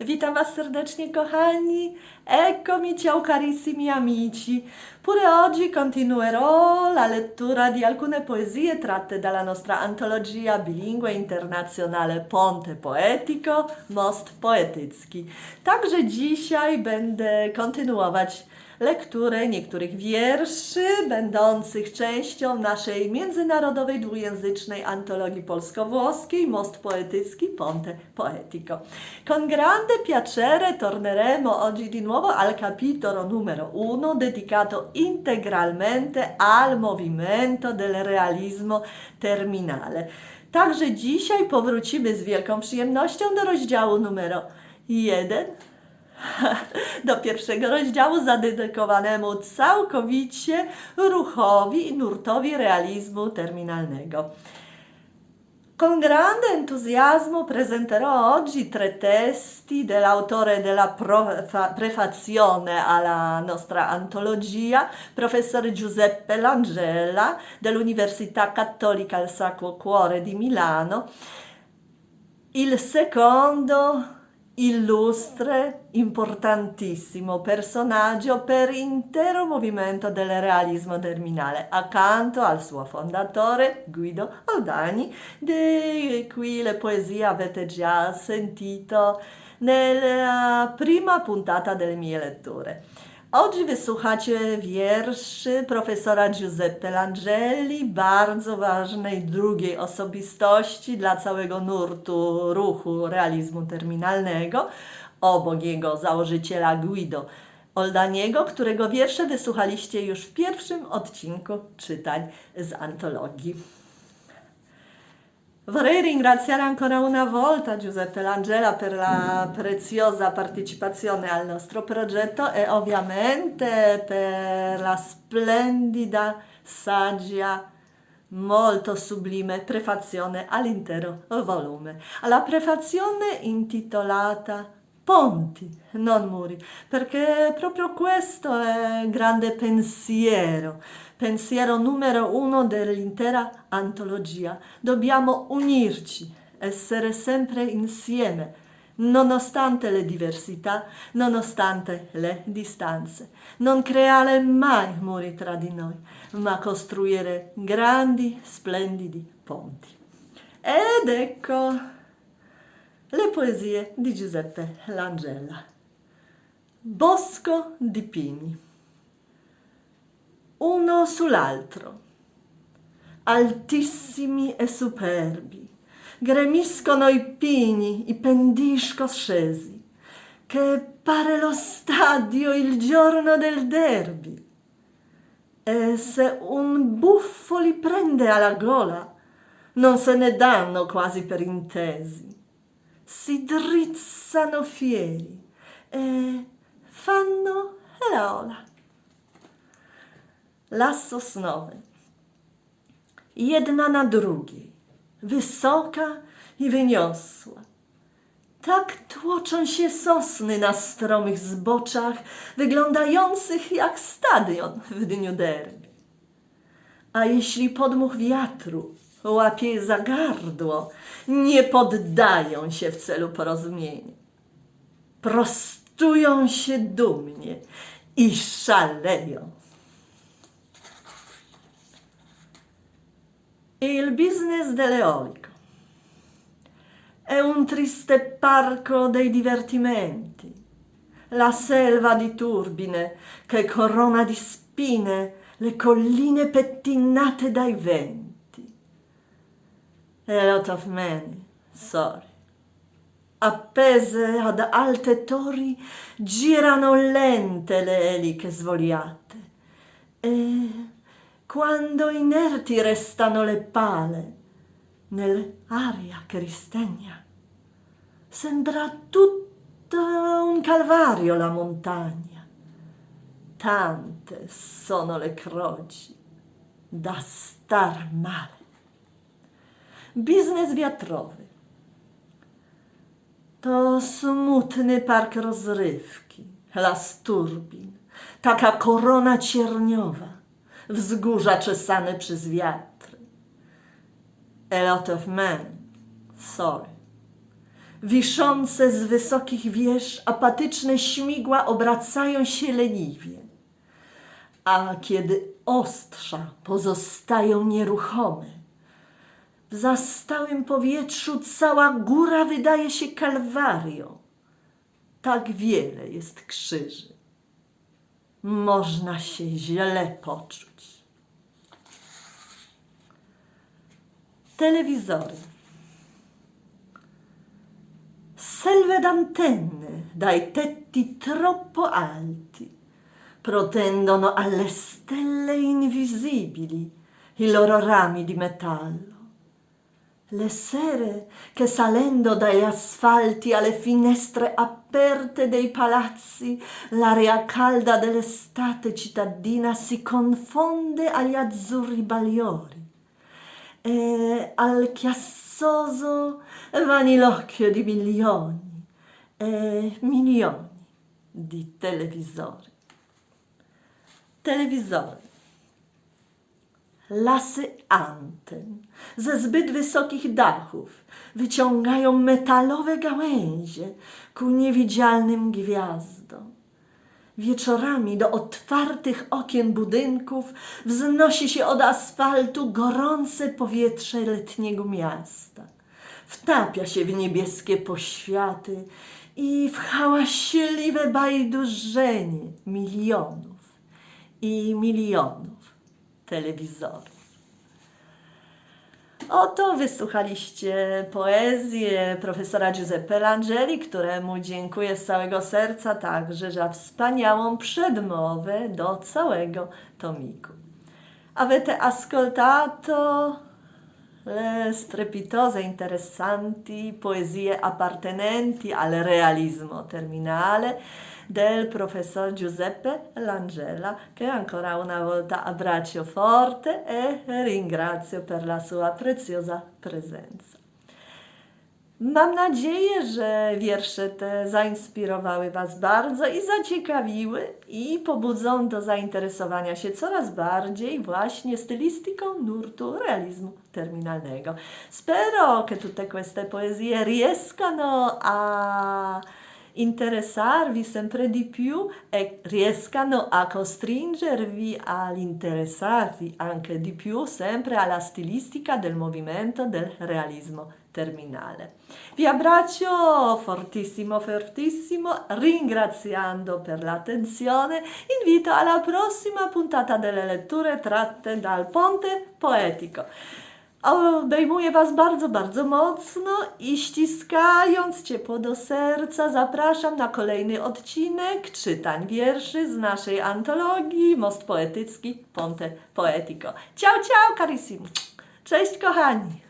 Witam Was serdecznie, kochani. Eccomi, ciao carissimi amici. Pure oggi continuerò la lettura di alcune poesie tratte dalla nostra antologia bilingue internazionale Ponte Poetico, Most Poetycki. Także dzisiaj będę kontynuować lekturę niektórych wierszy będących częścią naszej międzynarodowej dwujęzycznej antologii polsko-włoskiej Most Poetycki Ponte Poetico. Con grande piacere torneremo oggi di nuovo al capitolo numero uno dedicato integralmente al movimento del realismo terminale. Także dzisiaj powrócimy z wielką przyjemnością do rozdziału numer jeden do pierwszego rozdziału zadedykowanemu całkowicie ruchowi i nurtowi realizmu terminalnego. Con grande entusiasmo presenterò oggi tre testi dell'autore della prefazione alla nostra antologia, professore Giuseppe Langella dell'Università Cattolica al Sacro Cuore di Milano. Il secondo illustre, importantissimo personaggio per intero movimento del realismo terminale, accanto al suo fondatore Guido Aldani, di cui le poesie avete già sentito nella prima puntata delle mie letture. Oggi wysłuchacie wierszy profesora Giuseppe Langelli, bardzo ważnej drugiej osobistości dla całego nurtu ruchu realizmu terminalnego, obok jego założyciela Guido Oldaniego, którego wiersze wysłuchaliście już w pierwszym odcinku czytań z antologii. Vorrei ringraziare ancora una volta Giuseppe Langella per la preziosa partecipazione al nostro progetto e ovviamente per la splendida, saggia, molto sublime prefazione all'intero volume. Alla prefazione intitolata Ponti, non muri, perché proprio questo è grande pensiero, pensiero numero uno dell'intera antologia. Dobbiamo unirci, essere sempre insieme, nonostante le diversità, nonostante le distanze. Non creare mai muri tra di noi, ma costruire grandi, splendidi ponti. Ed ecco le poesie di Giuseppe Langella. Bosco di pini. Uno sull'altro, altissimi e superbi, gremiscono i pini, i pendisco scesi, che pare lo stadio il giorno del derby. E se un buffo li prende alla gola, non se ne danno quasi per intesi si drizzano fieri e fanno la ola. Las sosnowy. Jedna na drugiej, wysoka i wyniosła. Tak tłoczą się sosny na stromych zboczach, wyglądających jak stadion w dniu derby. A jeśli podmuch wiatru łapie za gardło, nie poddają się w celu porozumienia. Prostują się dumnie i szaleją. Il business dell'eolico è un triste parco dei divertimenti, la selva di turbine che corona di spine le colline pettinate dai venti. A lot of men, sorry. Appese ad alte torri girano lente le eliche svogliate e quando inerti restano le pale nell'aria che ristegna, sembra tutto un calvario la montagna. Tante sono le croci da star male. Biznes wiatrowy. To smutny park rozrywki, las turbin, taka korona cierniowa, wzgórza czesane przez wiatry. A lot of men, sorry. Wiszące z wysokich wież apatyczne śmigła obracają się leniwie, a kiedy ostrza pozostają nieruchome, w zastałym powietrzu cała góra wydaje się kalwarią. Tak wiele jest krzyży. Można się źle poczuć. Telewizory. Selve d'antenne dai tetti troppo alti protendono alle stelle invisibili i loro rami di metallo. Le sere che salendo dagli asfalti alle finestre aperte dei palazzi, l'aria calda dell'estate cittadina si confonde agli azzurri bagliori e al chiassoso vanilocchio di milioni e milioni di televisori. Telewizory. Lasy anten ze zbyt wysokich dachów wyciągają metalowe gałęzie ku niewidzialnym gwiazdom. Wieczorami do otwartych okien budynków wznosi się od asfaltu gorące powietrze letniego miasta. Wtapia się w niebieskie poświaty i w hałaśliwe bajdurzenie milionów i milionów telewizorów. Oto wysłuchaliście poezję profesora Giuseppe Langeli, któremu dziękuję z całego serca także za wspaniałą przedmowę do całego tomiku. Avete ascoltato le strepitose interessanti poesie appartenenti al realismo terminale del professor Giuseppe Langella, che ancora una volta abbraccio forte e ringrazio per la sua preziosa prezenza. Mam nadzieję, że wiersze te zainspirowały Was bardzo i zaciekawiły i pobudzą do zainteresowania się coraz bardziej właśnie stylistyką nurtu realizmu terminalnego. Spero che tutte queste poesie riescano a interessarvi sempre di più e riescano a costringervi all'interessarvi anche di più sempre alla stilistica del movimento del realismo terminale. Vi abbraccio fortissimo, fortissimo, ringraziando per l'attenzione. Invito alla prossima puntata delle letture tratte dal Ponte Poetico. Obejmuję Was bardzo, bardzo mocno i ściskając ciepło do serca zapraszam na kolejny odcinek czytań wierszy z naszej antologii Most Poetycki Ponte Poetico. Ciao, ciao, carissimi! Cześć, kochani!